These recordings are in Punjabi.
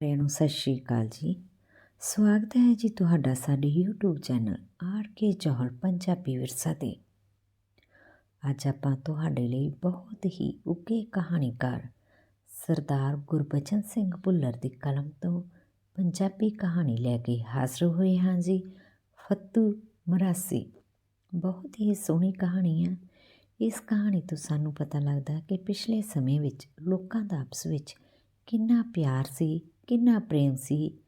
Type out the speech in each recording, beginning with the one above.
ਸਾਰਿਆਂ ਨੂੰ ਸਤਿ ਸ਼੍ਰੀ ਅਕਾਲ ਜੀ। ਸਵਾਗਤ ਹੈ ਜੀ ਤੁਹਾਡਾ ਸਾਡੇ YouTube channel R K Chauhal, Punjabi Virsa ਤੇ। ਅੱਜ ਆਪਾਂ ਤੁਹਾਡੇ ਲਈ ਬਹੁਤ ਹੀ ਉੱਘੇ ਕਹਾਣੀਕਾਰ ਸਰਦਾਰ ਗੁਰਬਚਨ ਸਿੰਘ ਭੁੱਲਰ ਦੀ ਕਲਮ ਤੋਂ ਪੰਜਾਬੀ ਕਹਾਣੀ ਲੈ ਕੇ ਹਾਜ਼ਰ ਹੋਏ ਹਾਂ ਜੀ। ਫੱਤੂ ਮਰਾਸੀ, ਬਹੁਤ ਹੀ ਸੋਹਣੀ ਕਹਾਣੀ ਹੈ। ਇਸ ਕਹਾਣੀ ਤੋਂ ਸਾਨੂੰ ਪਤਾ ਲੱਗਦਾ ਕਿ ਪਿਛਲੇ ਸਮੇਂ ਵਿੱਚ ਲੋਕਾਂ ਦਾ ਆਪਸ ਵਿੱਚ ਕਿੰਨਾ ਪਿਆਰ ਸੀ ਕਿੰਨਾ ਪ੍ਰੇਮ ਸੀ?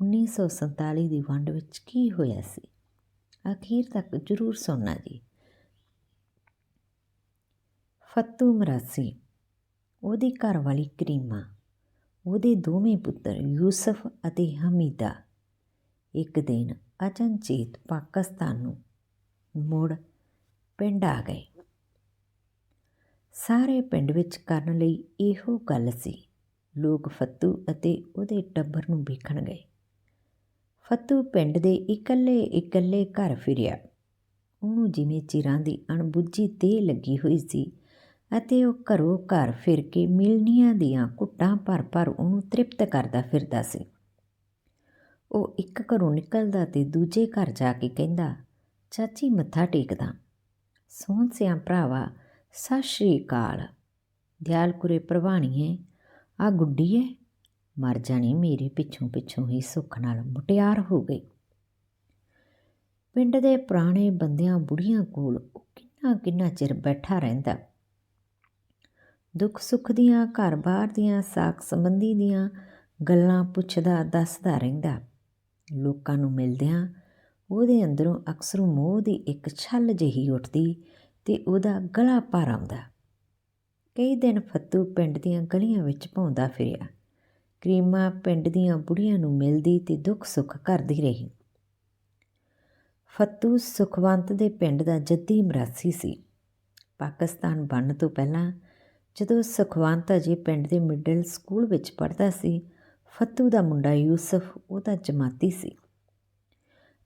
1947 ਦੀ ਵੰਡ ਵਿੱਚ ਕੀ ਹੋਇਆ ਸੀ? ਅਖੀਰ ਤੱਕ ਜ਼ਰੂਰ ਸੁਣਨਾ ਜੀ। ਫੱਤੂ ਮਰਾਸੀ, ਉਹਦੀ ਘਰ ਵਾਲੀ ਕਰੀਮਾ, ਉਹਦੇ ਦੋਵੇਂ ਪੁੱਤਰ ਯੂਸਫ ਅਤੇ ਹਮੀਦਾ। ਇੱਕ ਦਿਨ ਅਚਨਚੇਤ ਪਾਕਿਸਤਾਨ ਨੂੰ ਮੁੜ ਪਿੰਡ ਆ ਗਏ। ਸਾਰੇ ਪਿੰਡ ਵਿੱਚ ਕਰਨ ਲਈ ਇਹੋ ਗੱਲ ਸੀ ਲੋਕ ਫੱਤੂ ਅਤੇ ਉਹਦੇ ਟੱਬਰ ਨੂੰ ਵੇਖਣ ਗਏ। ਫੱਤੂ ਪਿੰਡ ਦੇ ਇਕੱਲੇ ਇਕੱਲੇ ਘਰ ਫਿਰਿਆ। ਉਹਨੂੰ ਜਿਵੇਂ ਚਿਰਾਂ ਦੀ ਅਣਬੁੱਝੀ ਤੇ ਲੱਗੀ ਹੋਈ ਸੀ ਅਤੇ ਉਹ ਘਰੋਂ ਘਰ ਫਿਰ ਕੇ ਮਿਲਨੀਆਂ ਦੀਆਂ ਘੁੱਟਾਂ ਭਰ ਭਰ ਉਹਨੂੰ ਤ੍ਰਿਪਤ ਕਰਦਾ ਫਿਰਦਾ ਸੀ। ਉਹ ਇੱਕ ਘਰੋਂ ਨਿਕਲਦਾ ਤੇ ਦੂਜੇ ਘਰ ਜਾ ਕੇ ਕਹਿੰਦਾ, ਚਾਚੀ ਮੱਥਾ ਟੇਕਦਾ। ਸੋਹਣ ਸਿਆਂ ਭਰਾਵਾ, ਸਤਿ ਸ਼੍ਰੀ ਅਕਾਲ। ਦਿਆਲਪੁਰੇ ਪ੍ਰਵਾਣੀਏ ਆ ਗੁੱਡੀ ਏ ਮਰ ਜਾਣੀ ਮੇਰੇ ਪਿੱਛੋਂ ਪਿੱਛੋਂ ਹੀ ਸੁੱਖ ਨਾਲ ਮੁਟਿਆਰ ਹੋ ਗਈ। ਪਿੰਡ ਦੇ ਪੁਰਾਣੇ ਬੰਦਿਆਂ ਬੁੜੀਆਂ ਕੋਲ ਕਿੰਨਾ ਕਿੰਨਾ ਚਿਰ ਬੈਠਾ ਰਹਿੰਦਾ। ਦੁੱਖ ਸੁੱਖ ਦੀਆਂ ਘਰ-ਬਾਰ ਦੀਆਂ ਸਾਖ ਸੰਬੰਧੀ ਦੀਆਂ ਗੱਲਾਂ ਪੁੱਛਦਾ, ਦੱਸਦਾ ਰਹਿੰਦਾ। ਲੋਕਾਂ ਨੂੰ ਮਿਲਦਿਆਂ ਉਹਦੇ ਅੰਦਰੋਂ ਅਕਸਰ ਮੋਹ ਦੀ ਇੱਕ ਛੱਲ ਜਿਹੀ ਉੱਠਦੀ ਤੇ ਉਹਦਾ ਗਲਾ ਭਰ ਆਉਂਦਾ। ਕਈ ਦਿਨ ਫੱਤੂ ਪਿੰਡ ਦੀਆਂ ਗਲੀਆਂ ਵਿੱਚ ਭੌਂਦਾ ਫਿਰਿਆ। ਕਰੀਮਾ ਪਿੰਡ ਦੀਆਂ ਬੁੜੀਆਂ ਨੂੰ ਮਿਲਦੀ ਤੇ ਦੁੱਖ ਸੁੱਖ ਕਰਦੀ ਰਹੀ। ਫੱਤੂ ਸੁਖਵੰਤ ਦੇ ਪਿੰਡ ਦਾ ਜੱਦੀ ਮਰਾਸੀ ਸੀ। ਪਾਕਿਸਤਾਨ ਬਣਨ ਤੋਂ ਪਹਿਲਾਂ ਜਦੋਂ ਸੁਖਵੰਤ ਅਜੇ ਪਿੰਡ ਦੇ ਮਿਡਲ ਸਕੂਲ ਵਿੱਚ ਪੜ੍ਹਦਾ ਸੀ, ਫੱਤੂ ਦਾ ਮੁੰਡਾ ਯੂਸਫ, ਉਹਦਾ ਜਮਾਤੀ ਸੀ।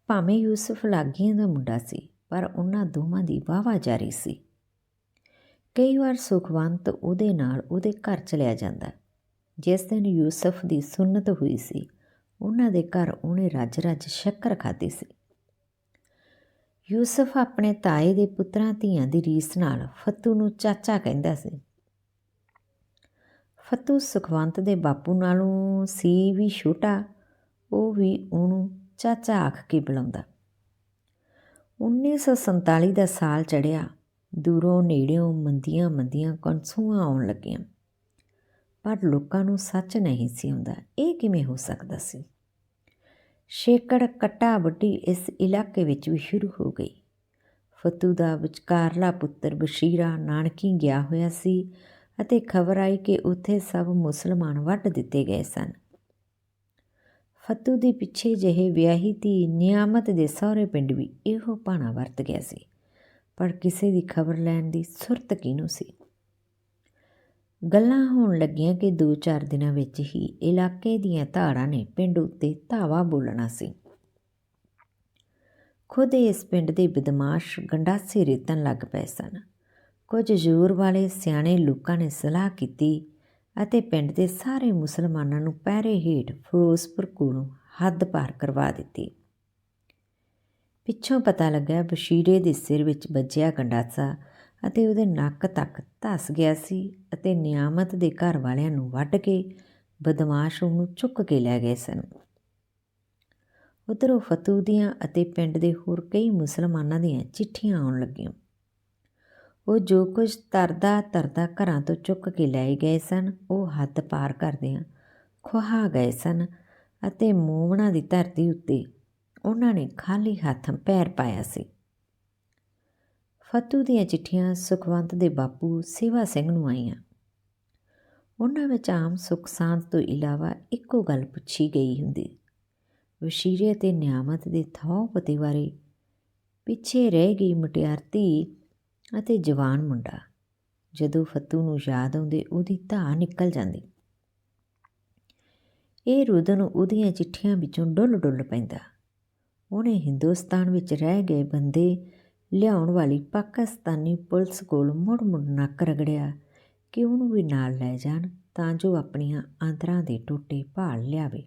ਭਾਵੇਂ ਯੂਸਫ ਲਾਗੀਆਂ ਦਾ ਮੁੰਡਾ ਸੀ, ਪਰ ਉਹਨਾਂ ਦੋਵਾਂ ਦੀ ਵਾਵਾ ਜਾਰੀ ਸੀ। ਕਈ ਵਾਰ ਸੁਖਵੰਤ ਉਹਦੇ ਨਾਲ ਉਹਦੇ ਘਰ ਚਲਿਆ ਜਾਂਦਾ ਜਿਸ ਦਿਨ ਯੂਸਫ ਦੀ ਸੁਨਨਤ ਹੋਈ ਸੀ, ਉਹਨਾਂ ਦੇ ਘਰ ਉਹਨੇ ਰੱਜ ਰੱਜ ਸ਼ੱਕਰ ਖਾਧੀ ਸੀ। ਯੂਸਫ ਆਪਣੇ ਤਾਏ ਦੇ ਪੁੱਤਰਾਂ ਧੀਆਂ ਦੀ ਰੀਸ ਨਾਲ ਫੱਤੂ ਨੂੰ ਚਾਚਾ ਕਹਿੰਦਾ ਸੀ। ਫੱਤੂ ਸੁਖਵੰਤ ਦੇ ਬਾਪੂ ਨਾਲੋਂ ਸੀ ਵੀ ਛੋਟਾ, ਉਹ ਵੀ ਉਹਨੂੰ ਚਾਚਾ ਆਖ ਕੇ ਬੁਲਾਉਂਦਾ। 1947 ਦਾ ਸਾਲ ਚੜਿਆ ਦੂਰੋਂ ਨੇੜਿਓਂ ਮੰਦੀਆਂ ਮੰਦੀਆਂ ਕਨਸੂਆਂ ਆਉਣ ਲੱਗੀਆਂ। ਪਰ ਲੋਕਾਂ ਨੂੰ ਸੱਚ ਨਹੀਂ ਸੀ ਹੁੰਦਾ, ਇਹ ਕਿਵੇਂ ਹੋ ਸਕਦਾ ਸੀ? ਛੇਕੜ ਕੱਟਾ ਵੱਡੀ ਇਸ ਇਲਾਕੇ ਵਿੱਚ ਵੀ ਸ਼ੁਰੂ ਹੋ ਗਈ। ਫਤੂ ਦਾ ਵਿਚਕਾਰਲਾ ਪੁੱਤਰ ਬਸ਼ੀਰਾ ਨਾਨਕੀ ਗਿਆ ਹੋਇਆ ਸੀ ਅਤੇ ਖਬਰ ਆਈ ਕਿ ਉੱਥੇ ਸਭ ਮੁਸਲਮਾਨ ਵੱਢ ਦਿੱਤੇ ਗਏ ਸਨ। ਫਤੂ ਦੇ ਪਿੱਛੇ ਜਿਹੇ ਵਿਆਹੀ ਧੀ ਨਿਆਮਤ ਦੇ ਸਹੁਰੇ ਪਿੰਡ ਵੀ ਇਹੋ ਪਾਣਾ ਵਰਤ ਗਿਆ ਸੀ। ਪਰ ਕਿਸੇ ਦੀ ਖਬਰ ਲੈਣ ਦੀ ਸੁਰਤ ਕਿਨੂੰ ਸੀ? ਗੱਲਾਂ ਹੋਣ ਲੱਗੀਆਂ ਕਿ 2-4 ਦਿਨਾਂ ਵਿੱਚ ਹੀ ਇਲਾਕੇ ਦੀਆਂ ਧਾੜਾਂ ਨੇ ਪਿੰਡ ਉੱਤੇ ਧਾਵਾ ਬੋਲਣਾ ਸੀ। ਖੁਦ ਇਸ ਪਿੰਡ ਦੇ ਬਦਮਾਸ਼ ਗੰਡਾਸੇ ਰੇਤਨ ਲੱਗ ਪਏ ਸਨ। ਕੁਝ ਜ਼ੋਰ ਵਾਲੇ ਸਿਆਣੇ ਲੋਕਾਂ ਨੇ ਸਲਾਹ ਕੀਤੀ ਅਤੇ ਪਿੰਡ ਦੇ ਸਾਰੇ ਮੁਸਲਮਾਨਾਂ ਨੂੰ ਪਹਿਰੇ ਹੇਠ ਫਿਰੋਜ਼ਪੁਰ ਕੋਲੋਂ ਹੱਦ ਪਾਰ ਕਰਵਾ ਦਿੱਤੀ। ਪਿੱਛੋਂ ਪਤਾ ਲੱਗਾ ਬਸ਼ੀਰੇ ਦੇ ਸਿਰ ਵਿੱਚ ਵੱਜਿਆ ਗੰਡਾਸਾ ਅਤੇ ਉਹਦੇ ਨੱਕ ਤੱਕ ਧਸ ਗਿਆ ਸੀ ਅਤੇ ਨਿਆਮਤ ਦੇ ਘਰ ਵਾਲਿਆਂ ਨੂੰ ਵੱਢ ਕੇ ਬਦਮਾਸ਼ ਉਹਨੂੰ ਚੁੱਕ ਕੇ ਲੈ ਗਏ ਸਨ। ਉਧਰੋਂ ਫਤੂ ਦੀਆਂ ਅਤੇ ਪਿੰਡ ਦੇ ਹੋਰ ਕਈ ਮੁਸਲਮਾਨਾਂ ਦੀਆਂ ਚਿੱਠੀਆਂ ਆਉਣ ਲੱਗੀਆਂ। ਉਹ ਜੋ ਕੁਝ ਤਰਦਾ ਤਰਦਾ ਘਰਾਂ ਤੋਂ ਚੁੱਕ ਕੇ ਲੈ ਗਏ ਸਨ, ਉਹ ਹੱਦ ਪਾਰ ਕਰਦਿਆਂ ਖੁਹਾ ਗਏ ਸਨ ਅਤੇ ਮੂਵਣਾ ਦੀ ਧਰਤੀ ਉੱਤੇ ਉਹਨਾਂ ਨੇ ਖਾਲੀ ਹੱਥ ਪੈਰ ਪਾਇਆ ਸੀ। ਫਤੂ ਦੀਆਂ ਚਿੱਠੀਆਂ ਸੁਖਵੰਤ ਦੇ ਬਾਪੂ ਸੇਵਾ ਸਿੰਘ ਨੂੰ ਆਈਆਂ। ਉਹਨਾਂ ਵਿੱਚ ਆਮ ਸੁਖ ਸਾਂਤ ਤੋਂ ਇਲਾਵਾ ਇੱਕੋ ਗੱਲ ਪੁੱਛੀ ਗਈ ਹੁੰਦੀ, ਵਸ਼ੀਰੇ ਤੇ ਨਿਆਮਤ ਦੇ ਥਾਂ ਪਤੀ ਬਾਰੇ ਪਿੱਛੇ ਰਹਿ ਗਈ ਮੁਟਿਆਰ ਧੀ ਅਤੇ ਜਵਾਨ ਮੁੰਡਾ, ਜਦੋਂ ਫਤੂ ਨੂੰ ਯਾਦ ਆਉਂਦੇ ਉਹਦੀ ਧਾ ਨਿਕਲ ਜਾਂਦੀ। ਇਹ ਰੁਦਨ ਉਹਦੀਆਂ ਚਿੱਠੀਆਂ ਵਿੱਚੋਂ ਡੁੱਲ ਡੁੱਲ ਪੈਂਦਾ। ਉਹਨੇ ਹਿੰਦੁਸਤਾਨ ਵਿੱਚ ਰਹਿ ਗਏ ਬੰਦੇ ਲਿਆਉਣ ਵਾਲੀ ਪਾਕਿਸਤਾਨੀ ਪੁਲਿਸ ਕੋਲ ਮੁੜ ਮੁੜ ਨੱਕ ਰਗੜਿਆ ਕਿ ਉਹਨੂੰ ਵੀ ਨਾਲ ਲੈ ਜਾਣ ਤਾਂ ਜੋ ਆਪਣੀਆਂ ਆਂਦਰਾਂ ਦੇ ਟੋਟੇ ਭਾਲ ਲਿਆਵੇ।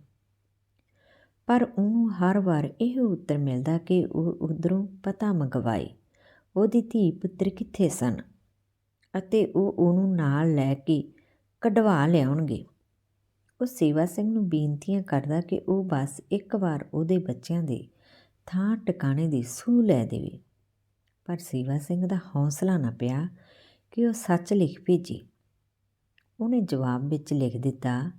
ਪਰ ਉਹਨੂੰ ਹਰ ਵਾਰ ਇਹ ਉੱਤਰ ਮਿਲਦਾ ਕਿ ਉਹ ਉਧਰੋਂ ਪਤਾ ਮੰਗਵਾਏ, ਉਹਦੀ ਧੀ ਪੁੱਤਰ ਕਿੱਥੇ ਸਨ ਅਤੇ ਉਹ ਉਹਨੂੰ ਨਾਲ ਲੈ ਕੇ ਕਢਵਾ ਲਿਆਉਣਗੇ। ਉਹ ਸੇਵਾ ਸਿੰਘ ਨੂੰ ਬੇਨਤੀਆਂ ਕਰਦਾ ਕਿ ਉਹ ਬਸ ਇੱਕ ਵਾਰ ਉਹਦੇ ਬੱਚਿਆਂ ਦੇ ਥਾਂ ਟਿਕਾਣੇ ਦੀ ਸੂਹ ਲੈ ਦੇਵੇ। ਪਰ ਸੇਵਾ ਸਿੰਘ ਦਾ ਹੌਸਲਾ ਨਾ ਪਿਆ ਕਿ ਉਹ ਸੱਚ ਲਿਖ ਭੇਜੀ। ਉਹਨੇ ਜਵਾਬ ਵਿੱਚ ਲਿਖ ਦਿੱਤਾ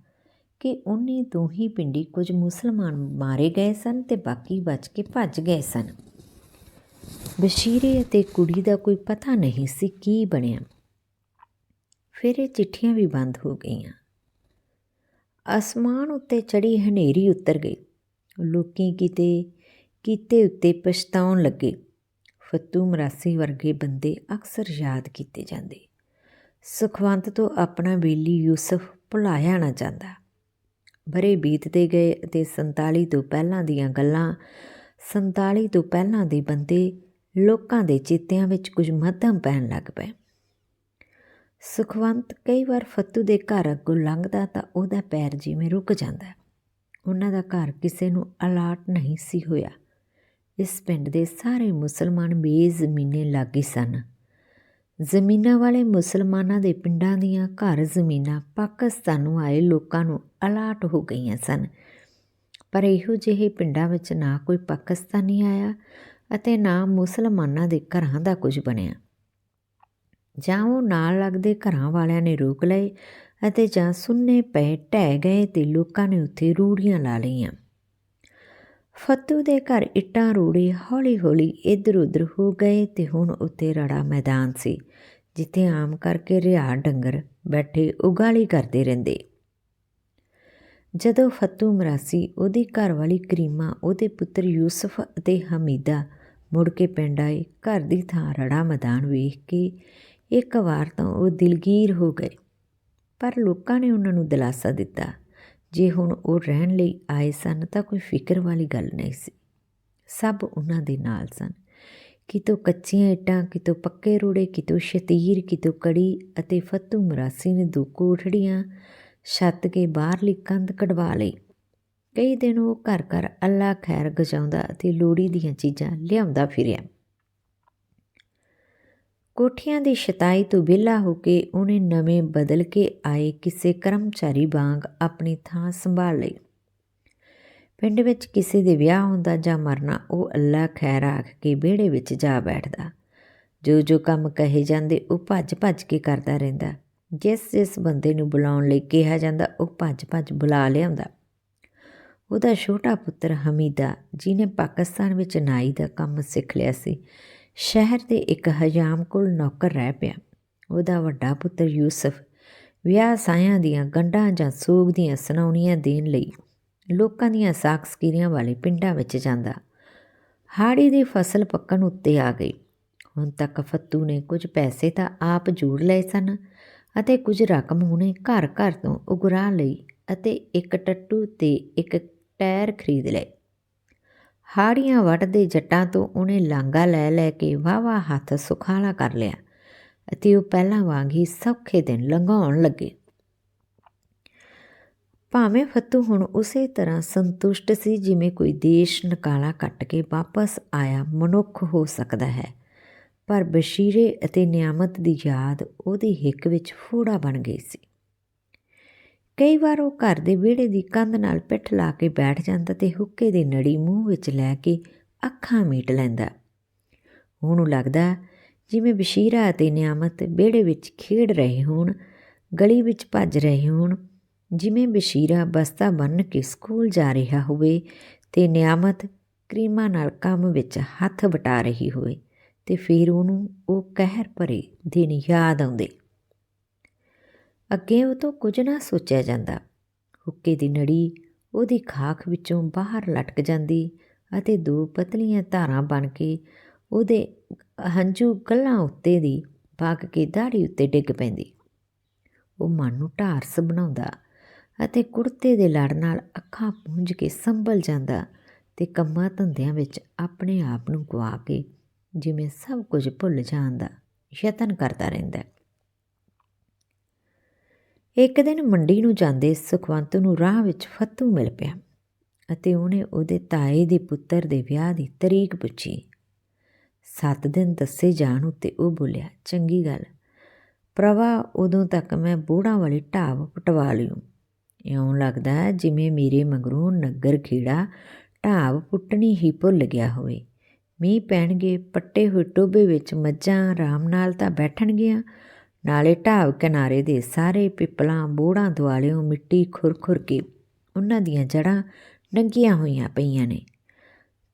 ਕਿ ਉਹਨੇ ਦੋ ਹੀ ਪਿੰਡੀ ਕੁਝ ਮੁਸਲਮਾਨ ਮਾਰੇ ਗਏ ਸਨ ਤੇ ਬਾਕੀ ਬਚ ਕੇ ਭੱਜ ਗਏ ਸਨ। ਬਸ਼ੀਰੇ ਅਤੇ ਕੁੜੀ ਦਾ ਕੋਈ ਪਤਾ ਨਹੀਂ ਸੀ ਕੀ ਬਣਿਆ। ਫਿਰ ਇਹ ਚਿੱਠੀਆਂ ਵੀ ਬੰਦ ਹੋ ਗਈਆਂ। ਅਸਮਾਨ ਉੱਤੇ ਚੜੀ ਹਨੇਰੀ ਉਤਰ ਗਈ। ਲੋਕੀ ਕਿਤੇ ਕੀਤੇ ਉੱਤੇ ਪਛਤਾਉਣ ਲੱਗੇ। ਫੱਤੂ ਮਰਾਸੀ ਵਰਗੇ ਬੰਦੇ ਅਕਸਰ ਯਾਦ ਕੀਤੇ ਜਾਂਦੇ। ਸੁਖਵੰਤ ਤੋਂ ਆਪਣਾ ਬੇਲੀ ਯੂਸਫ ਭੁਲਾਇਆ ਨਾ ਜਾਂਦਾ। ਬਰੇ ਬੀਤਦੇ ਗਏ ਅਤੇ 47 ਤੋਂ ਪਹਿਲਾਂ ਦੀਆਂ ਗੱਲਾਂ 47 ਤੋਂ ਪਹਿਲਾਂ ਦੇ ਬੰਦੇ ਲੋਕਾਂ ਦੇ ਚੇਤਿਆਂ ਵਿੱਚ ਕੁਝ ਮੱਧਮ ਪੈਣ ਲੱਗ ਪਏ। ਸੁਖਵੰਤ ਕਈ ਵਾਰ ਫੱਤੂ ਦੇ ਘਰ ਅੱਗੋਂ ਲੰਘਦਾ ਤਾਂ ਉਹਦਾ ਪੈਰ ਜਿਵੇਂ ਰੁਕ ਜਾਂਦਾ। ਉਹਨਾਂ ਦਾ ਘਰ ਕਿਸੇ ਨੂੰ ਅਲਾਟ ਨਹੀਂ ਸੀ ਹੋਇਆ। ਇਸ ਪਿੰਡ ਦੇ ਸਾਰੇ ਮੁਸਲਮਾਨ ਬੇਜ਼ਮੀਨੇ ਲਾਗੇ ਸਨ। ਜ਼ਮੀਨਾਂ ਵਾਲੇ ਮੁਸਲਮਾਨਾਂ ਦੇ ਪਿੰਡਾਂ ਦੀਆਂ ਘਰ ਜ਼ਮੀਨਾਂ ਪਾਕਿਸਤਾਨੋਂ ਆਏ ਲੋਕਾਂ ਨੂੰ ਅਲਾਟ ਹੋ ਗਈਆਂ ਸਨ। ਪਰ ਇਹੋ ਜਿਹੇ ਪਿੰਡਾਂ ਵਿੱਚ ਨਾ ਕੋਈ ਪਾਕਿਸਤਾਨੀ ਆਇਆ ਅਤੇ ਨਾ ਮੁਸਲਮਾਨਾਂ ਦੇ ਘਰਾਂ ਦਾ ਕੁਝ ਬਣਿਆ। ਜਾਂ ਉਹ ਨਾਲ ਲੱਗਦੇ ਘਰਾਂ ਵਾਲਿਆਂ ਨੇ ਰੋਕ ਲਏ ਅਤੇ ਜਾਂ ਸੁੰਨੇ ਪਏ ਢਹਿ ਗਏ ਤੇ ਲੋਕਾਂ ਨੇ ਉੱਥੇ ਰੂੜੀਆਂ ਲਾ ਲਈਆਂ। ਫੱਤੂ ਦੇ ਘਰ ਇੱਟਾਂ ਰੂੜੇ ਹੌਲੀ-ਹੌਲੀ ਇੱਧਰ-ਉੱਧਰ ਹੋ ਗਏ ਤੇ ਹੁਣ ਉੱਤੇ ਰੜਾ ਮੈਦਾਨ ਸੀ, ਜਿੱਥੇ ਆਮ ਕਰਕੇ ਰਿਆ ਡੰਗਰ ਬੈਠੇ ਉਗਾਲੀ ਕਰਦੇ ਰਹਿੰਦੇ। ਜਦੋਂ ਫੱਤੂ ਮਰਾਸੀ ਉਹਦੀ ਘਰਵਾਲੀ ਕਰੀਮਾ, ਉਹਦੇ ਪੁੱਤਰ ਯੂਸਫ ਅਤੇ ਹਮੀਦਾ ਮੁੜ ਕੇ ਪਿੰਡ ਆਏ, ਘਰ ਦੀ ਥਾਂ ਰੜਾ ਮੈਦਾਨ ਵੇਖ ਕੇ ਇੱਕ ਵਾਰ ਤਾਂ ਉਹ ਦਿਲਗੀਰ ਹੋ ਗਏ। ਪਰ ਲੋਕਾਂ ਨੇ ਉਹਨਾਂ ਨੂੰ ਦਿਲਾਸਾ ਦਿੱਤਾ। ਜੇ ਹੁਣ ਉਹ ਰਹਿਣ ਲਈ ਆਏ ਸਨ ਤਾਂ ਕੋਈ ਫਿਕਰ ਵਾਲੀ ਗੱਲ ਨਹੀਂ ਸੀ। ਸਭ ਉਹਨਾਂ ਦੇ ਨਾਲ ਸਨ। ਕਿਤੋਂ ਕੱਚੀਆਂ ਇੱਟਾਂ, ਕਿਤੋਂ ਪੱਕੇ ਰੋੜੇ, ਕਿਤੋਂ ਸ਼ਤੀਰ, ਕਿਤੋਂ ਕੜੀ ਅਤੇ ਫੱਤੂ ਮਰਾਸੀ ਨੇ ਦੋ ਕੋਠੜੀਆਂ ਛੱਤ ਕੇ ਬਾਹਰਲੀ ਕੰਧ ਕਢਵਾ ਲਈ। ਕਈ ਦਿਨ ਉਹ ਘਰ ਘਰ ਅੱਲਾ ਖੈਰ ਗਜਾਉਂਦਾ ਅਤੇ ਲੋੜੀ ਦੀਆਂ ਚੀਜ਼ਾਂ ਲਿਆਉਂਦਾ ਫਿਰਿਆ। ਕੋਠੀਆਂ ਦੀ ਛਤਾਈ ਤੋਂ ਵਿਹਲਾ ਹੋ ਕੇ ਉਹਨੇ ਨਵੇਂ ਬਦਲ ਕੇ ਆਏ ਕਿਸੇ ਕਰਮਚਾਰੀ ਵਾਂਗ ਆਪਣੀ ਥਾਂ ਸੰਭਾਲ ਲਈ। ਪਿੰਡ ਵਿੱਚ ਕਿਸੇ ਦੇ ਵਿਆਹ ਹੁੰਦਾ ਜਾਂ ਮਰਨਾ, ਉਹ ਅੱਲਾ ਖੈਰ ਆਖ ਕੇ ਵਿਹੜੇ ਵਿੱਚ ਜਾ ਬੈਠਦਾ। ਜੋ ਜੋ ਕੰਮ ਕਹੇ ਜਾਂਦੇ, ਉਹ ਭੱਜ ਭੱਜ ਕੇ ਕਰਦਾ ਰਹਿੰਦਾ। ਜਿਸ ਜਿਸ ਬੰਦੇ ਨੂੰ ਬੁਲਾਉਣ ਲਈ ਕਿਹਾ ਜਾਂਦਾ, ਉਹ ਭੱਜ ਭੱਜ ਬੁਲਾ ਲਿਆਉਂਦਾ। ਉਹਦਾ ਛੋਟਾ ਪੁੱਤਰ ਹਮੀਦਾ, ਜਿਹਨੇ ਪਾਕਿਸਤਾਨ ਵਿੱਚ ਨਾਈ ਦਾ ਕੰਮ ਸਿੱਖ ਲਿਆ ਸੀ ਸ਼ਹਿਰ ਦੇ ਇੱਕ ਹਜਾਮ ਕੋਲ ਨੌਕਰ ਰਹਿ ਪਿਆ। ਉਹਦਾ ਵੱਡਾ ਪੁੱਤਰ ਯੂਸਫ ਵਿਆਹ ਸਾਇਆਂ ਦੀਆਂ ਗੰਢਾਂ ਜਾਂ ਸੂਗ ਦੀਆਂ ਸੁਣਾਉਣੀਆਂ ਦੇਣ ਲਈ ਲੋਕਾਂ ਦੀਆਂ ਸਾਖ ਸਕੀਰੀਆਂ ਵਾਲੇ ਪਿੰਡਾਂ ਵਿੱਚ ਜਾਂਦਾ। ਹਾੜੀ ਦੀ ਫਸਲ ਪੱਕਣ ਉੱਤੇ ਆ ਗਈ। ਹੁਣ ਤੱਕ ਫੱਤੂ ਨੇ ਕੁਝ ਪੈਸੇ ਤਾਂ ਆਪ ਜੋੜ ਲਏ ਸਨ ਅਤੇ ਕੁਝ ਰਕਮ ਉਹਨੇ ਘਰ ਘਰ ਤੋਂ ਉਗਰਾ ਲਈ ਅਤੇ ਇੱਕ ਟੱਟੂ ਤੇ ਇੱਕ ਟਾਇਰ ਖਰੀਦ ਲਏ। ਹਾੜੀਆਂ ਵੱਢਦੇ ਜੱਟਾਂ ਤੋਂ ਉਹਨੇ ਲਾਂਗਾ ਲੈ ਲੈ ਕੇ ਵਾਵਾ ਹੱਥ ਸੁਖਾਲਾ ਕਰ ਲਿਆ ਅਤੇ ਉਹ ਪਹਿਲਾਂ ਵਾਂਗ ਹੀ ਸੌਖੇ ਦਿਨ ਲੰਘਾਉਣ ਲੱਗੇ। ਭਾਵੇਂ ਫੱਤੂ ਹੁਣ ਉਸੇ ਤਰ੍ਹਾਂ ਸੰਤੁਸ਼ਟ ਸੀ ਜਿਵੇਂ ਕੋਈ ਦੇਸ਼ ਨਕਾਲਾ ਕੱਟ ਕੇ ਵਾਪਸ ਆਇਆ ਮਨੁੱਖ ਹੋ ਸਕਦਾ ਹੈ, ਪਰ ਬਸ਼ੀਰੇ ਅਤੇ ਨਿਆਮਤ ਦੀ ਯਾਦ ਉਹਦੀ ਹਿੱਕ ਵਿੱਚ ਫੋੜਾ ਬਣ ਗਈ ਸੀ। ਕਈ ਵਾਰ ਉਹ ਘਰ ਦੇ ਵਿਹੜੇ ਦੀ ਕੰਧ ਨਾਲ ਪਿੱਠ ਲਾ ਕੇ ਬੈਠ ਜਾਂਦਾ ਤੇ ਹੁੱਕੇ ਦੀ ਨੜੀ ਮੂੰਹ ਵਿੱਚ ਲੈ ਕੇ ਅੱਖਾਂ ਮੀਟ ਲੈਂਦਾ। ਉਹਨੂੰ ਲੱਗਦਾ ਜਿਵੇਂ ਬਸ਼ੀਰਾ ਅਤੇ ਨਿਆਮਤ ਵਿਹੜੇ ਵਿੱਚ ਖੇਡ ਰਹੇ ਹੋਣ, ਗਲੀ ਵਿੱਚ ਭੱਜ ਰਹੇ ਹੋਣ, ਜਿਵੇਂ ਬਸ਼ੀਰਾ ਬਸਤਾ ਬੰਨ ਕੇ ਸਕੂਲ ਜਾ ਰਿਹਾ ਹੋਵੇ ਤੇ ਨਿਆਮਤ ਕਰੀਮਾ ਨਾਲ ਕੰਮ ਵਿੱਚ ਹੱਥ ਵਟਾ ਰਹੀ ਹੋਵੇ ਤੇ ਫਿਰ ਉਹਨੂੰ ਉਹ ਕਹਿਰ ਭਰੇ ਦਿਨ ਯਾਦ ਆਉਂਦੇ। ਅੱਗੇ ਉਹ ਤੋਂ ਕੁਝ ਨਾ ਸੋਚਿਆ ਜਾਂਦਾ। ਹੁੱਕੇ ਦੀ ਨੜੀ ਉਹਦੀ ਖਾਖ ਵਿੱਚੋਂ ਬਾਹਰ ਲਟਕ ਜਾਂਦੀ ਅਤੇ ਦੋ ਪਤਲੀਆਂ ਧਾਰਾਂ ਬਣ ਕੇ ਉਹਦੇ ਹੰਝੂ ਗੱਲਾਂ ਉੱਤੇ ਦੀ ਵਗ ਕੇ ਦਾੜੀ ਉੱਤੇ ਡਿੱਗ ਪੈਂਦੀ। ਉਹ ਮਨ ਨੂੰ ਢਾਰਸ ਬਣਾਉਂਦਾ ਅਤੇ ਕੁੜਤੇ ਦੇ ਲੜ ਨਾਲ ਅੱਖਾਂ ਪੂੰਝ ਕੇ ਸੰਭਲ ਜਾਂਦਾ ਤੇ ਕੰਮਾਂ ਧੰਦਿਆਂ ਵਿੱਚ ਆਪਣੇ ਆਪ ਨੂੰ ਗਵਾ ਕੇ ਜਿਵੇਂ ਸਭ ਕੁਝ ਭੁੱਲ ਜਾਣ ਦਾ ਯਤਨ ਕਰਦਾ ਰਹਿੰਦਾ ਇੱਕ ਦਿਨ ਮੰਡੀ ਨੂੰ ਜਾਂਦੇ ਸੁਖਵੰਤ ਨੂੰ ਰਾਹ ਵਿੱਚ ਫੱਤੂ ਮਿਲ ਪਿਆ ਅਤੇ ਉਹਨੇ ਉਹਦੇ ਤਾਏ ਦੇ ਪੁੱਤਰ ਦੇ ਵਿਆਹ ਦੀ ਤਰੀਕ ਪੁੱਛੀ। ਸੱਤ ਦਿਨ ਦੱਸੇ ਜਾਣ ਉੱਤੇ ਉਹ ਬੋਲਿਆ, ਚੰਗੀ ਗੱਲ, ਪ੍ਰਭਾ, ਉਦੋਂ ਤੱਕ ਮੈਂ ਬੋੜਾਂ ਵਾਲੀ ਢਾਬ ਪਟਵਾ ਲਿਓ ਇਉਂ ਲੱਗਦਾ ਜਿਵੇਂ ਮੇਰੇ ਮਗਰੋਂ ਨਗਰ ਖੇੜਾ ਢਾਬ ਪੁੱਟਣੀ ਹੀ ਭੁੱਲ ਗਿਆ ਹੋਵੇ। ਮੀਂਹ ਪੈਣਗੇ, ਪੱਟੇ ਹੋਏ ਟੋਬੇ ਵਿੱਚ ਮੱਝਾਂ ਆਰਾਮ ਨਾਲ ਤਾਂ ਬੈਠਣਗੀਆਂ ਨਾਲੇ ਢਾਬ ਕਿਨਾਰੇ ਦੇ ਸਾਰੇ ਪਿੱਪਲਾਂ, ਬੋੜਾਂ ਦੁਆਲਿਓਂ ਮਿੱਟੀ ਖੁਰਖੁਰ ਕੇ ਉਹਨਾਂ ਦੀਆਂ ਜੜ੍ਹਾਂ ਨੰਗੀਆਂ ਹੋਈਆਂ ਪਈਆਂ ਨੇ।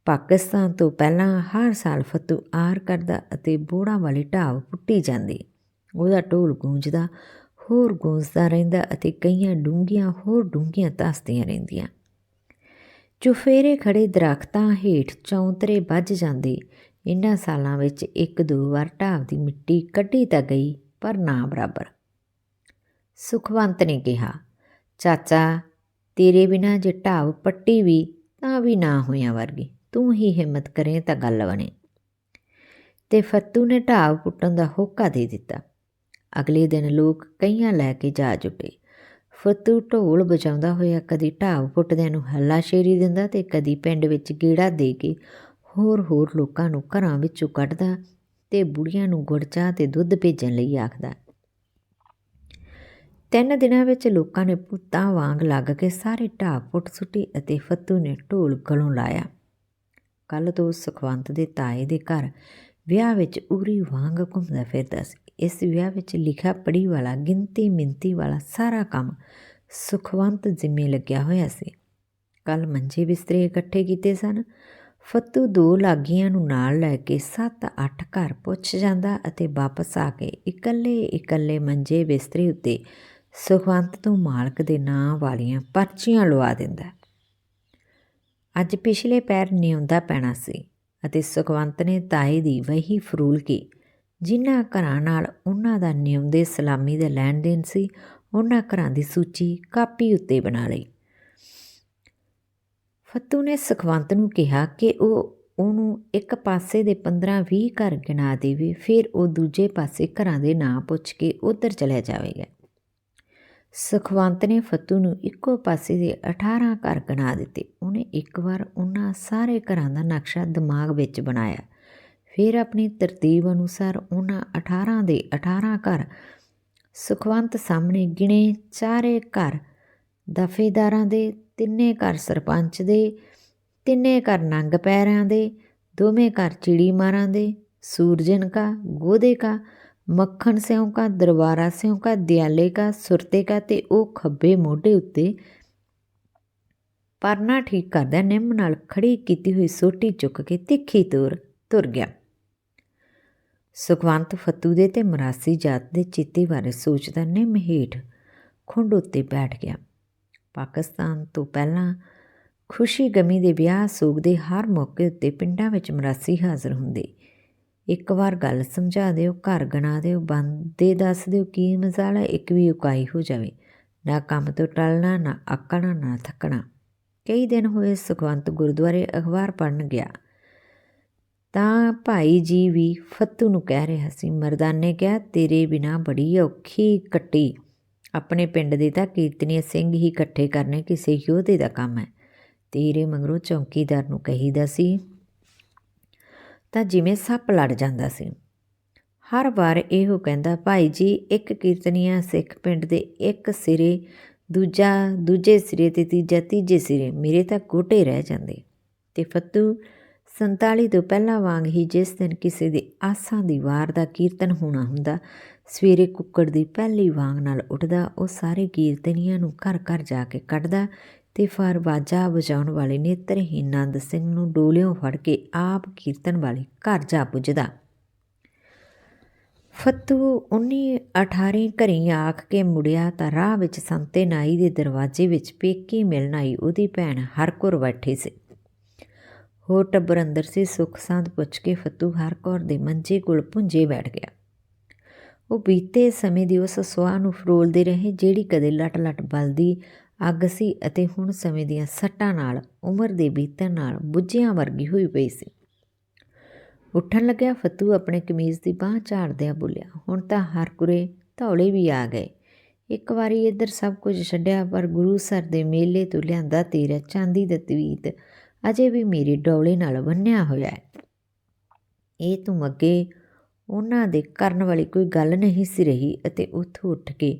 ਪਾਕਿਸਤਾਨ ਤੋਂ ਪਹਿਲਾਂ ਹਰ ਸਾਲ ਫਤੂ ਆਰ ਕਰਦਾ ਅਤੇ ਬੋੜਾਂ ਵਾਲੀ ਢਾਬ ਪੁੱਟੀ ਜਾਂਦੀ। ਉਹਦਾ ਢੋਲ ਗੂੰਜਦਾ, ਹੋਰ ਗੂੰਜਦਾ ਰਹਿੰਦਾ ਅਤੇ ਕਈਆਂ ਡੂੰਘੀਆਂ, ਹੋਰ ਡੂੰਘੀਆਂ ਧਸਦੀਆਂ ਰਹਿੰਦੀਆਂ। ਚੁਫੇਰੇ ਖੜੇ ਦਰਖਤਾਂ ਹੇਠ ਚੌਂਤਰੇ ਵੱਜ ਜਾਂਦੇ। ਇਹਨਾਂ ਸਾਲਾਂ ਵਿੱਚ ਇੱਕ ਦੋ ਵਾਰ ਢਾਬ ਦੀ ਮਿੱਟੀ ਕੱਢੀ ਤਾਂ ਗਈ। ਪਰ ਨਾ ਬਰਾਬਰ। ਸੁਖਵੰਤ ਨੇ ਕਿਹਾ, ਚਾਚਾ, ਤੇਰੇ ਬਿਨਾ ਜੇ ਢਾਬ ਪੱਟੀ ਵੀ ਤਾਂ ਵੀ ਨਾ ਹੋਇਆ ਵਰਗੀ, ਤੂੰ ਹੀ ਹਿੰਮਤ ਕਰੇ ਤਾਂ ਗੱਲ ਬਣੇ। ਤੇ ਫੱਤੂ ਨੇ ਢਾਬ ਪੁੱਟਣ ਦਾ ਹੋਕਾ ਦੇ ਦਿੱਤਾ। ਅਗਲੇ ਦਿਨ ਲੋਕ ਕਈਆਂ ਲੈ ਕੇ ਜਾ ਜੁਟੇ। ਫੱਤੂ ਢੋਲ ਵਜਾਉਂਦਾ ਹੋਇਆ ਕਦੀ ਢਾਬ ਪੁੱਟਦਿਆਂ ਨੂੰ ਹੱਲਾਸ਼ੇਰੀ ਦਿੰਦਾ ਤੇ ਕਦੀ ਪਿੰਡ ਵਿੱਚ ਗੇੜਾ ਦੇ ਕੇ ਹੋਰ ਹੋਰ ਲੋਕਾਂ ਨੂੰ ਘਰਾਂ ਵਿੱਚੋਂ ਕੱਢਦਾ ਤੇ ਬੁੜੀਆਂ ਨੂੰ ਗੁੜ, ਚਾਹ ਤੇ ਦੁੱਧ ਭੇਜਣ ਲਈ ਆਖਦਾ ਤਿੰਨ ਦਿਨਾਂ ਵਿੱਚ ਲੋਕਾਂ ਨੇ ਪੁੱਤਾਂ ਵਾਂਗ ਲੱਗ ਕੇ ਸਾਰੇ ਢਾਬ ਪੁੱਟ ਸੁੱਟੀ ਅਤੇ ਫੱਤੂ ਨੇ ਢੋਲ ਗਲੋਂ ਲਾਇਆ। ਕੱਲ ਤੋਂ ਸੁਖਵੰਤ ਦੇ ਤਾਏ ਦੇ ਘਰ ਵਿਆਹ ਵਿੱਚ ਉਰੀ ਵਾਂਗ ਘੁੰਮਦਾ ਫਿਰਦਾ ਸੀ। ਇਸ ਵਿਆਹ ਵਿੱਚ ਲਿਖਾ ਪੜੀ ਵਾਲਾ, ਗਿਣਤੀ ਮਿੰਤੀ ਵਾਲਾ ਸਾਰਾ ਕੰਮ ਸੁਖਵੰਤ ਜ਼ਿੰਮੇ ਲੱਗਿਆ ਹੋਇਆ ਸੀ। ਕੱਲ ਮੰਜੇ ਬਿਸਤਰੇ ਇਕੱਠੇ ਕੀਤੇ ਸਨ। ਫੱਤੂ ਦੋ ਲਾਗੀਆਂ ਨੂੰ ਨਾਲ ਲੈ ਕੇ 7-8 ਘਰ ਪੁੱਛ ਜਾਂਦਾ ਅਤੇ ਵਾਪਸ ਆ ਕੇ ਇਕੱਲੇ ਇਕੱਲੇ ਮੰਜੇ ਬਿਸਤਰੇ ਉੱਤੇ ਸੁਖਵੰਤ ਤੋਂ ਮਾਲਕ ਦੇ ਨਾਂ ਵਾਲੀਆਂ ਪਰਚੀਆਂ ਲਵਾ ਦਿੰਦਾ। ਅੱਜ ਪਿਛਲੇ ਪੈਰ ਨਿਉਂਦਾ ਪੈਣਾ ਸੀ ਅਤੇ ਸੁਖਵੰਤ ਨੇ ਤਾਏ ਦੀ ਵਹੀ ਫਰੂਲ ਕੇ, ਜਿਨ੍ਹਾਂ ਘਰਾਂ ਨਾਲ ਉਹਨਾਂ ਦਾ ਨਿਉਂਦੇ ਸਲਾਮੀ ਦੇ ਲੈਣ ਦੇਣ ਸੀ, ਉਹਨਾਂ ਘਰਾਂ ਦੀ ਸੂਚੀ ਕਾਪੀ ਉੱਤੇ ਬਣਾ ਲਈ। ਫੱਤੂ ਨੇ ਸੁਖਵੰਤ ਨੂੰ ਕਿਹਾ ਕਿ ਉਹ ਉਹਨੂੰ ਇੱਕ ਪਾਸੇ ਦੇ 15-20 ਘਰ ਗਿਣਾ ਦੇਵੇ, ਫਿਰ ਉਹ ਦੂਜੇ ਪਾਸੇ ਘਰਾਂ ਦੇ ਨਾਂ ਪੁੱਛ ਕੇ ਉਧਰ ਚਲਿਆ ਜਾਵੇਗਾ। ਸੁਖਵੰਤ ਨੇ ਫੱਤੂ ਨੂੰ ਇੱਕੋ ਪਾਸੇ ਦੇ 18 ਘਰ ਗਿਣਾ ਦਿੱਤੇ। ਉਹਨੇ ਇੱਕ ਵਾਰ ਉਹਨਾਂ ਸਾਰੇ ਘਰਾਂ ਦਾ ਨਕਸ਼ਾ ਦਿਮਾਗ ਵਿੱਚ ਬਣਾਇਆ। ਫਿਰ ਆਪਣੀ ਤਰਤੀਬ ਅਨੁਸਾਰ ਉਹਨਾਂ 18 ਦੇ 18 ਘਰ ਸੁਖਵੰਤ ਸਾਹਮਣੇ ਗਿਣੇ। ਚਾਰੇ ਘਰ ਦਫੇਦਾਰਾਂ ਦੇ ਤਿੰਨੇ ਘਰ ਸਰਪੰਚ ਦੇ, ਤਿੰਨੇ ਘਰ ਨੰਗ ਪੈਰਾਂ ਦੇ, ਦੋਵੇਂ ਘਰ ਚਿੜੀ ਮਾਰਾਂ ਦੇ, ਸੂਰਜਨ ਕਾ, ਗੋਦੇ ਕਾ, ਮੱਖਣ ਸਿਉਂ ਕਾ, ਦਰਬਾਰਾ ਸਿਉਂ ਕਾ, ਦਿਆਲੇ ਕਾ, ਸੁਰਤੇ ਕਾ ਤੇ ਉਹ ਖੱਬੇ ਮੋਢੇ ਉੱਤੇ ਪਰਨਾ ਠੀਕ ਕਰਦਾ, ਨਿੰਮ ਨਾਲ ਖੜੀ ਕੀਤੀ ਹੋਈ ਸੋਟੀ ਚੁੱਕ ਕੇ ਤਿੱਖੀ ਤੁਰ ਤੁਰ ਗਿਆ। ਸੁਖਵੰਤ ਫੱਤੂ ਦੇ ਤੇ ਮਰਾਸੀ ਜਾਤ ਦੇ ਚਿੱਤੇ ਬਾਰੇ ਸੋਚਦਾ ਨਿੰਮ ਹੇਠ ਖੁੰਡ ਉੱਤੇ ਬੈਠ ਗਿਆ। ਪਾਕਿਸਤਾਨ ਤੋਂ ਪਹਿਲਾਂ ਖੁਸ਼ੀ ਗਮੀ ਦੇ ਵਿਆਹ ਸੋਗ ਦੇ ਹਰ ਮੌਕੇ ਉੱਤੇ ਪਿੰਡਾਂ ਵਿੱਚ ਮਰਾਸੀ ਹਾਜ਼ਰ ਹੁੰਦੇ। ਇੱਕ ਵਾਰ ਗੱਲ ਸਮਝਾ ਦਿਓ, ਘਰ ਗਣਾ ਦਿਓ, ਬੰਦੇ ਦੱਸ ਦਿਓ ਕੀ ਮਜ਼ਾਲਾ ਇੱਕ ਵੀ ਉਕਾਈ ਹੋ ਜਾਵੇ। ਨਾ ਕੰਮ ਤੋਂ ਟਲਣਾ, ਨਾ ਆਕਣਾ, ਨਾ ਥੱਕਣਾ। ਕਈ ਦਿਨ ਹੋਏ ਸੁਖਵੰਤ ਗੁਰਦੁਆਰੇ ਅਖਬਾਰ ਪੜਨ ਗਿਆ। ਤਾਂ ਭਾਈ ਜੀ ਵੀ ਫੱਤੂ ਨੂੰ ਕਹਿ ਰਿਹਾ ਸੀ, ਮਰਦਾਨੇ ਕਿਹਾ, ਤੇਰੇ ਬਿਨਾ ਬੜੀ ਔਖੀ ਕੱਟੀ। ਆਪਣੇ ਪਿੰਡ ਦੇ ਤਾਂ ਕੀਰਤਨੀਏ ਸਿੰਘ ਹੀ ਇਕੱਠੇ ਕਰਨੇ ਕਿਸੇ ਯੋਧੇ ਦਾ ਕੰਮ ਹੈ। ਤੇਰੇ ਮਗਰੋਂ ਚੌਕੀਦਾਰ ਨੂੰ ਕਹੀਦਾ ਸੀ, ਤਾਂ ਜਿਵੇਂ ਸੱਪ ਲੜ ਜਾਂਦਾ ਸੀ। ਹਰ ਵਾਰ ਇਹੋ ਕਹਿੰਦਾ, ਭਾਈ ਜੀ, ਇੱਕ ਕੀਰਤਨੀਆ ਸਿੱਖ ਪਿੰਡ ਦੇ ਇੱਕ ਸਿਰੇ, ਦੂਜਾ, ਦੂਜੇ ਸਿਰੇ ਤੇ ਤੀਜਾ ਤੀਜੇ ਸਿਰੇ, ਮੇਰੇ ਤਾਂ ਗੋਟੇ ਰਹਿ ਜਾਂਦੇ। ਤੇ ਫੱਤੂ 47 ਤੋਂ ਪਹਿਲਾਂ ਵਾਂਗ ਹੀ ਜਿਸ ਦਿਨ ਕਿਸੇ ਦੇ ਆਸਾਂ ਦੀ ਵਾਰ ਦਾ ਕੀਰਤਨ ਹੋਣਾ ਹੁੰਦਾ ਸਵੇਰੇ ਕੁੱਕੜ ਦੀ ਪਹਿਲੀ ਵਾਂਗ ਨਾਲ ਉੱਠਦਾ, ਉਹ ਸਾਰੇ ਕੀਰਤਨੀਆਂ ਨੂੰ ਘਰ ਘਰ ਜਾ ਕੇ ਕੱਢਦਾ ਤੇ ਫਰ ਬਾਜਾ ਵਜਾਉਣ ਵਾਲੇ ਨੇਤਰਹੀਨ ਨੰਦ ਸਿੰਘ ਨੂੰ ਡੋਲਿਓਂ ਫੜ ਕੇ ਆਪ ਕੀਰਤਨ ਵਾਲੇ ਘਰ ਜਾ ਪੁੱਜਦਾ। ਫੱਤੂ 19 18 ਘਰੀ ਆਖ ਕੇ ਮੁੜਿਆ ਤਾਂ ਰਾਹ ਵਿੱਚ ਸੰਤੇ ਨਾਈ ਦੇ ਦਰਵਾਜ਼ੇ ਵਿੱਚ ਪੇਕੀ ਮਿਲਣ ਆਈ, ਉਹਦੀ ਭੈਣ ਹਰਕੁਰ ਬੈਠੀ ਸੀ। ਹੋਰ ਟੱਬਰ ਅੰਦਰ ਸੀ, ਸੁਖ ਸਾਂਦ ਪੁੱਛ ਕੇ ਫੱਤੂ ਹਰਕੌਰ ਦੇ ਮੰਜੇ ਕੋਲ ਪੁੰਜੇ ਬੈਠ ਗਿਆ। ਉਹ ਬੀਤੇ ਸਮੇਂ ਦੀ ਉਸ ਸੁਆਹ ਨੂੰ ਫਰੋਲਦੇ ਰਹੇ, ਜਿਹੜੀ ਕਦੇ ਲਟ-ਲਟ ਬਲਦੀ, ਅੱਗ ਸੀ ਅਤੇ ਹੁਣ ਸਮੇਂ ਦੀਆਂ ਸੱਟਾਂ ਨਾਲ, ਉਮਰ ਦੇ ਬੀਤਣ ਨਾਲ ਬੁੱਝਿਆਂ ਵਰਗੀ ਹੋਈ ਪਈ ਸੀ। ਉੱਠਣ ਲੱਗਿਆ, ਫੱਤੂ ਆਪਣੇ ਕਮੀਜ਼ ਦੀ ਬਾਹ ਝਾੜਦਿਆਂ ਬੋਲਿਆ, ਹੁਣ ਤਾਂ ਹਰ ਕੁਰੇ ਧੌਲੇ ਵੀ ਆ ਗਏ। ਇੱਕ ਵਾਰੀ ਇੱਧਰ ਸਭ ਕੁਝ ਛੱਡਿਆ, ਪਰ ਗੁਰੂ ਸਰ ਦੇ ਮੇਲੇ ਤੋਂ ਲਿਆਂਦਾ ਤੇਰਾ ਚਾਂਦੀ ਦਾ ਤਵੀਤ ਅਜੇ ਵੀ ਮੇਰੇ ਡੌਲੇ ਨਾਲ ਬੰਨਿਆ ਹੋਇਆ ਹੈ। ਇਹ ਤੂੰ ਅੱਗੇ ਉਹਨਾਂ ਦੇ ਕਰਨ ਵਾਲੀ ਕੋਈ ਗੱਲ ਨਹੀਂ ਸੀ ਰਹੀ ਅਤੇ ਉੱਥੋਂ ਉੱਠ ਕੇ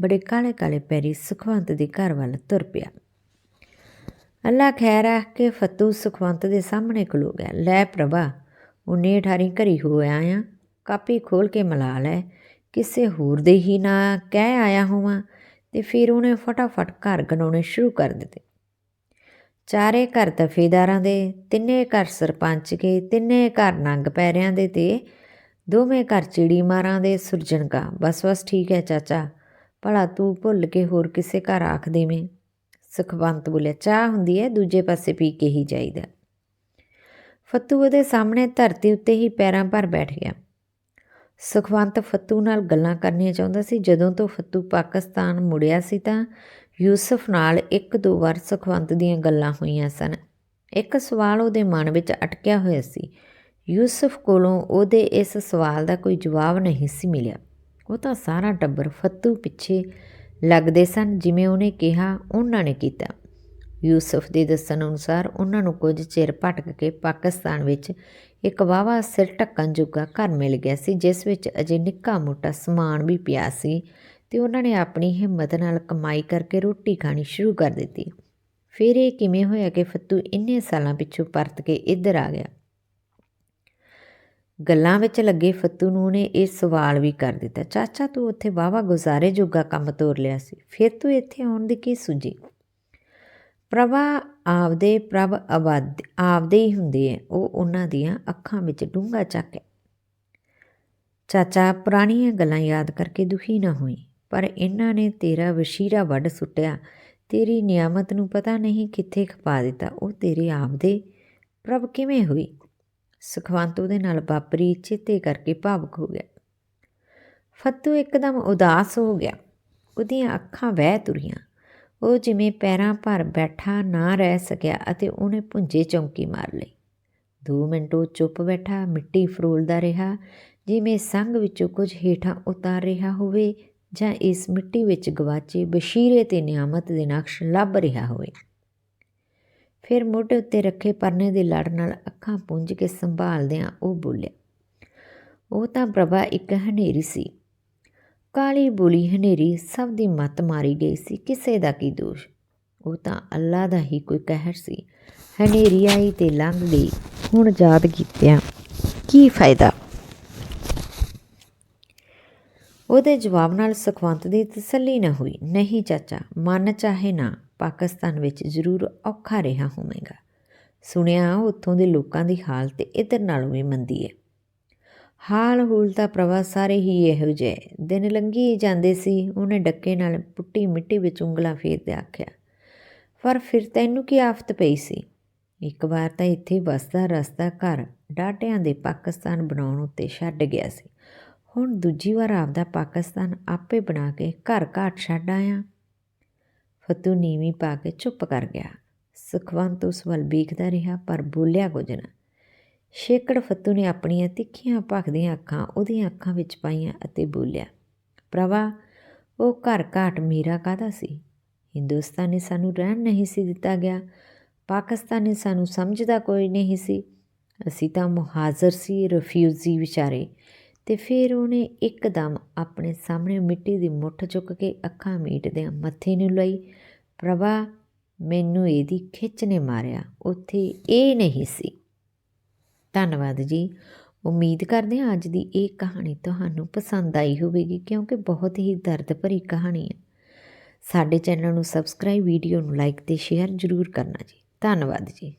ਬੜੇ ਕਾਲੇ ਕਾਲੇ ਪੈਰੀ ਸੁਖਵੰਤ ਦੇ ਘਰ ਵੱਲ ਤੁਰ ਪਿਆ। ਅੱਲਾ ਖੈਰ ਆ ਕਿ ਫਤੂ ਸੁਖਵੰਤ ਦੇ ਸਾਹਮਣੇ ਖਲੋ ਗਿਆ। ਲੈ ਪ੍ਰਭਾ ਉਹਨੇ ਠਾਰੀ ਘਰੀ ਹੋ ਆਇਆ, ਕਾਪੀ ਖੋਲ ਕੇ ਮਲਾ ਲੈ। ਕਿਸੇ ਹੋਰ ਦੇ ਹੀ ਨਾ ਕਹਿ ਆਇਆ ਹੋਵਾਂ ਤੇ ਫਿਰ ਉਹਨੇ ਫਟਾਫਟ ਘਰ ਗਣਾਉਣੇ ਸ਼ੁਰੂ ਕਰ ਦਿੱਤੇ। ਚਾਰੇ ਘਰ ਦਫੇਦਾਰਾਂ ਦੇ, ਤਿੰਨੇ ਘਰ ਸਰਪੰਚ ਕੇ, ਤਿੰਨੇ ਘਰ ਨੰਗ ਪੈਰਿਆਂ ਦੇ ਤੇ ਦੋਵੇਂ ਘਰ ਚਿੜੀ ਮਾਰਾਂ ਦੇ ਸੁਰਜਣਗਾ ਬਸ ਬਸ ਠੀਕ ਹੈ ਚਾਚਾ। ਭਲਾ ਤੂੰ ਭੁੱਲ ਕੇ ਹੋਰ ਕਿਸੇ ਘਰ ਆਖ ਦੇਵੇਂ। ਸੁਖਵੰਤ ਬੋਲਿਆ, ਚਾਹ ਹੁੰਦੀ ਹੈ, ਦੂਜੇ ਪਾਸੇ ਪੀ ਕੇ ਹੀ ਜਾਈਦਾ। ਫੱਤੂ ਉਹਦੇ ਸਾਹਮਣੇ ਧਰਤੀ ਉੱਤੇ ਹੀ ਪੈਰਾਂ ਭਰ ਬੈਠ ਗਿਆ। ਸੁਖਵੰਤ ਫੱਤੂ ਨਾਲ ਗੱਲਾਂ ਕਰਨੀਆਂ ਚਾਹੁੰਦਾ ਸੀ। ਜਦੋਂ ਤੋਂ ਫੱਤੂ ਪਾਕਿਸਤਾਨ ਮੁੜਿਆ ਸੀ ਤਾਂ ਯੂਸਫ ਨਾਲ ਇੱਕ ਦੋ ਵਾਰ ਸੁਖਵੰਤ ਦੀਆਂ ਗੱਲਾਂ ਹੋਈਆਂ ਸਨ। ਇੱਕ ਸਵਾਲ ਉਹਦੇ ਮਨ ਵਿੱਚ ਅਟਕਿਆ ਹੋਇਆ ਸੀ। ਯੂਸਫ ਕੋਲੋਂ ਉਹਦੇ ਇਸ ਸਵਾਲ ਦਾ ਕੋਈ ਜਵਾਬ ਨਹੀਂ ਸੀ ਮਿਲਿਆ। ਉਹ ਤਾਂ ਸਾਰਾ ਟੱਬਰ ਫੱਤੂ ਪਿੱਛੇ ਲੱਗਦੇ ਸਨ ਜਿਵੇਂ ਉਹਨੇ ਕਿਹਾ ਉਹਨਾਂ ਨੇ ਕੀਤਾ। ਯੂਸਫ ਦੇ ਦੱਸਣ ਅਨੁਸਾਰ ਉਹਨਾਂ ਨੂੰ ਕੁਝ ਚਿਰ ਭਟਕ ਕੇ ਪਾਕਿਸਤਾਨ ਵਿੱਚ ਇੱਕ ਵਾਵਾ ਸਿਰ ਢੱਕਣ ਜੋਗਾ ਘਰ ਮਿਲ ਗਿਆ ਸੀ, ਜਿਸ ਵਿੱਚ ਅਜੇ ਨਿੱਕਾ ਮੋਟਾ ਸਮਾਨ ਵੀ ਪਿਆ ਸੀ ਤੇ ਉਹਨਾਂ ਨੇ ਆਪਣੀ ਹਿੰਮਤ ਨਾਲ ਕਮਾਈ ਕਰਕੇ ਰੋਟੀ ਖਾਣੀ ਸ਼ੁਰੂ ਕਰ ਦਿੱਤੀ। ਫਿਰ ਇਹ ਕਿਵੇਂ ਹੋਇਆ ਕਿ ਫੱਤੂ ਇੰਨੇ ਸਾਲਾਂ ਪਿੱਛੋਂ ਪਰਤ ਕੇ ਇੱਧਰ ਆ ਗਿਆ? ਗੱਲਾਂ ਵਿੱਚ ਲੱਗੇ ਫੱਤੂ ਨੂੰ ਨੇ ਇਹ ਸਵਾਲ ਵੀ ਕਰ ਦਿੱਤਾ, ਚਾਚਾ ਤੂੰ ਉੱਥੇ ਵਾਵਾ ਗੁਜ਼ਾਰੇ ਜੋਗਾ ਕੰਮ ਤੋਰ ਲਿਆ ਸੀ, ਫਿਰ ਤੂੰ ਇੱਥੇ ਆਉਣ ਦੀ ਕੀ ਸੁਝੀ? ਪ੍ਰਭਾ ਆਪਦੇ ਪ੍ਰਭ ਆਬਾਦ ਆਪਦੇ ਹੀ ਹੁੰਦੇ ਐ ਉਹ ਉਹਨਾਂ ਦੀਆਂ ਅੱਖਾਂ ਵਿੱਚ ਡੂੰਘਾ ਚੱਕ ਹੈ ਚਾਚਾ, ਪੁਰਾਣੀਆਂ ਗੱਲਾਂ ਯਾਦ ਕਰਕੇ ਦੁਖੀ ਨਾ ਹੋਈ, ਪਰ ਇਹਨਾਂ ਨੇ ਤੇਰਾ ਵਸ਼ੀਰਾ ਵੱਢ ਸੁੱਟਿਆ, ਤੇਰੀ ਨਿਆਮਤ ਨੂੰ ਪਤਾ ਨਹੀਂ ਕਿੱਥੇ ਖਪਾ ਦਿੱਤਾ, ਉਹ ਤੇਰੇ ਆਪਦੇ ਪ੍ਰਭ ਕਿਵੇਂ ਹੋਈ? ਸੁਖਵੰਤ ਉਹਦੇ ਨਾਲ ਵਾਪਰੀ ਚੇਤੇ ਕਰਕੇ ਭਾਵੁਕ ਹੋ ਗਿਆ। ਫੱਤੂ ਇੱਕਦਮ ਉਦਾਸ ਹੋ ਗਿਆ। ਉਹਦੀਆਂ ਅੱਖਾਂ ਵਹਿ ਤੁਰੀਆਂ। ਉਹ ਜਿਵੇਂ ਪੈਰਾਂ ਭਰ ਬੈਠਾ ਨਾ ਰਹਿ ਸਕਿਆ ਅਤੇ ਉਹਨੇ ਪੁੰਜੇ ਚੌਂਕੀ ਮਾਰ ਲਈ। ਦੋ ਮਿੰਟ ਉਹ ਚੁੱਪ ਬੈਠਾ, ਮਿੱਟੀ ਫਰੋਲਦਾ ਰਿਹਾ, ਜਿਵੇਂ ਸੰਗ ਵਿੱਚੋਂ ਕੁਝ ਹੀਠਾਂ ਉਤਾਰ ਰਿਹਾ ਹੋਵੇ ਜਾਂ ਇਸ ਮਿੱਟੀ ਵਿੱਚ ਗਵਾਚੇ ਬਸ਼ੀਰੇ ਤੇ ਨਿਆਮਤ ਦੇ ਨਕਸ਼ ਲੱਭ ਰਿਹਾ ਹੋਵੇ। ਫਿਰ ਮੋਢੇ ਉੱਤੇ ਰੱਖੇ ਪਰਨੇ ਦੇ ਲੜ ਨਾਲ ਅੱਖਾਂ ਪੁੰਝ ਕੇ ਸੰਭਾਲਦਿਆਂ ਉਹ ਬੋਲਿਆ, ਉਹ ਤਾਂ ਪ੍ਰਭਾ ਇੱਕ ਹਨੇਰੀ ਸੀ। ਕਾਲੀ ਬੋਲੀ ਹਨੇਰੀ ਸਭ ਦੀ ਮਤ ਮਾਰੀ ਗਈ ਸੀ, ਕਿਸੇ ਦਾ ਕੀ ਦੋਸ਼? ਉਹ ਤਾਂ ਅੱਲਾ ਦਾ ਹੀ ਕੋਈ ਕਹਿਰ ਸੀ। ਹਨੇਰੀ ਆਈ ਤੇ ਲੰਘ ਗਈ। ਹੁਣ ਯਾਦ ਕੀਤਿਆਂ ਕੀ ਫਾਇਦਾ? ਉਹਦੇ ਜਵਾਬ ਨਾਲ ਸੁਖਵੰਤ ਦੀ ਤਸੱਲੀ ਨਾ ਹੋਈ। ਨਹੀਂ ਚਾਚਾ, ਮਨ ਚਾਹੇ ਨਾ। ਪਾਕਿਸਤਾਨ ਵਿੱਚ ਜ਼ਰੂਰ ਔਖਾ ਰਿਹਾ ਹੋਵੇਗਾ। ਸੁਣਿਆ ਉੱਥੋਂ ਦੇ ਲੋਕਾਂ ਦੀ ਹਾਲਤ ਇੱਧਰ ਨਾਲੋਂ ਵੀ ਮੰਦੀ ਹੈ ਹਾਲ ਹੂਲ ਤਾਂ ਪ੍ਰਵਾ ਸਾਰੇ ਹੀ ਇਹੋ ਜਿਹੇ ਦਿਨ ਲੰਘੀ ਜਾਂਦੇ ਸੀ, ਉਹਨੇ ਡੱਕੇ ਨਾਲ ਪੁੱਟੀ ਮਿੱਟੀ ਵਿੱਚ ਉਂਗਲਾਂ ਫੇਰਦੇ ਆਖਿਆ, ਪਰ ਫਿਰ ਤੈਨੂੰ ਕੀ ਆਫਤ ਪਈ ਸੀ? ਇੱਕ ਵਾਰ ਤਾਂ ਇੱਥੇ ਵਸਦਾ ਰਸਤਾ ਘਰ ਡਾਟਿਆਂ ਦੇ ਪਾਕਿਸਤਾਨ ਬਣਾਉਣ ਉੱਤੇ ਛੱਡ ਗਿਆ ਸੀ। ਹੁਣ ਦੂਜੀ ਵਾਰ ਆਪਦਾ ਪਾਕਿਸਤਾਨ ਆਪੇ ਬਣਾ ਕੇ ਘਰ ਘਾਟ ਛੱਡ ਆਇਆ। ਫੱਤੂ ਨੀਵੀਂ ਪਾ ਕੇ ਚੁੱਪ ਕਰ ਗਿਆ। ਸੁਖਵੰਤ ਉਸ ਵੱਲ ਵੇਖਦਾ ਰਿਹਾ, ਪਰ ਬੋਲਿਆ ਕੁਝ ਨਾ। ਸ਼ੇਕੜ ਫੱਤੂ ਨੇ ਆਪਣੀਆਂ ਤਿੱਖੀਆਂ ਭਖਦੀਆਂ ਅੱਖਾਂ ਉਹਦੀਆਂ ਅੱਖਾਂ ਵਿੱਚ ਪਾਈਆਂ ਅਤੇ ਬੋਲਿਆ ਪ੍ਰਵਾ ਉਹ ਘਰ ਘਾਟ ਮੇਰਾ ਕਾਦਾ ਸੀ? ਹਿੰਦੁਸਤਾਨ ਨੇ ਸਾਨੂੰ ਰਹਿਣ ਨਹੀਂ ਸੀ ਦਿੱਤਾ ਗਿਆ, ਪਾਕਿਸਤਾਨ ਨੇ ਸਾਨੂੰ ਸਮਝਦਾ ਕੋਈ ਨਹੀਂ ਸੀ। ਅਸੀਂ ਤਾਂ ਮੁਹਾਜ਼ਰ ਸੀ, ਰਿਫਿਊਜੀ ਵਿਚਾਰੇ। ਤੇ ਫਿਰ ਉਹਨੇ ਇੱਕਦਮ ਆਪਣੇ ਸਾਹਮਣੇ ਮਿੱਟੀ ਦੀ ਮੁੱਠ ਚੁੱਕ ਕੇ ਅੱਖਾਂ ਮੀਟਦਿਆਂ ਮੱਥੇ ਨੂੰ ਲਈ। ਪ੍ਰਭਾ, ਮੈਨੂੰ ਇਹਦੀ ਖਿੱਚ ਨੇ ਮਾਰਿਆ। ਉੱਥੇ ਇਹ ਨਹੀਂ ਸੀ। ਧੰਨਵਾਦ ਜੀ। ਉਮੀਦ ਕਰਦੇ ਹਾਂ ਅੱਜ ਦੀ ਇਹ ਕਹਾਣੀ ਤੁਹਾਨੂੰ ਪਸੰਦ ਆਈ ਹੋਵੇਗੀ, ਕਿਉਂਕਿ ਬਹੁਤ ਹੀ ਦਰਦ ਭਰੀ ਕਹਾਣੀ ਹੈ। ਸਾਡੇ ਚੈਨਲ ਨੂੰ ਸਬਸਕ੍ਰਾਈਬ ਵੀਡੀਓ ਨੂੰ ਲਾਈਕ ਤੇ ਸ਼ੇਅਰ ਜ਼ਰੂਰ ਕਰਨਾ ਜੀ। ਧੰਨਵਾਦ ਜੀ।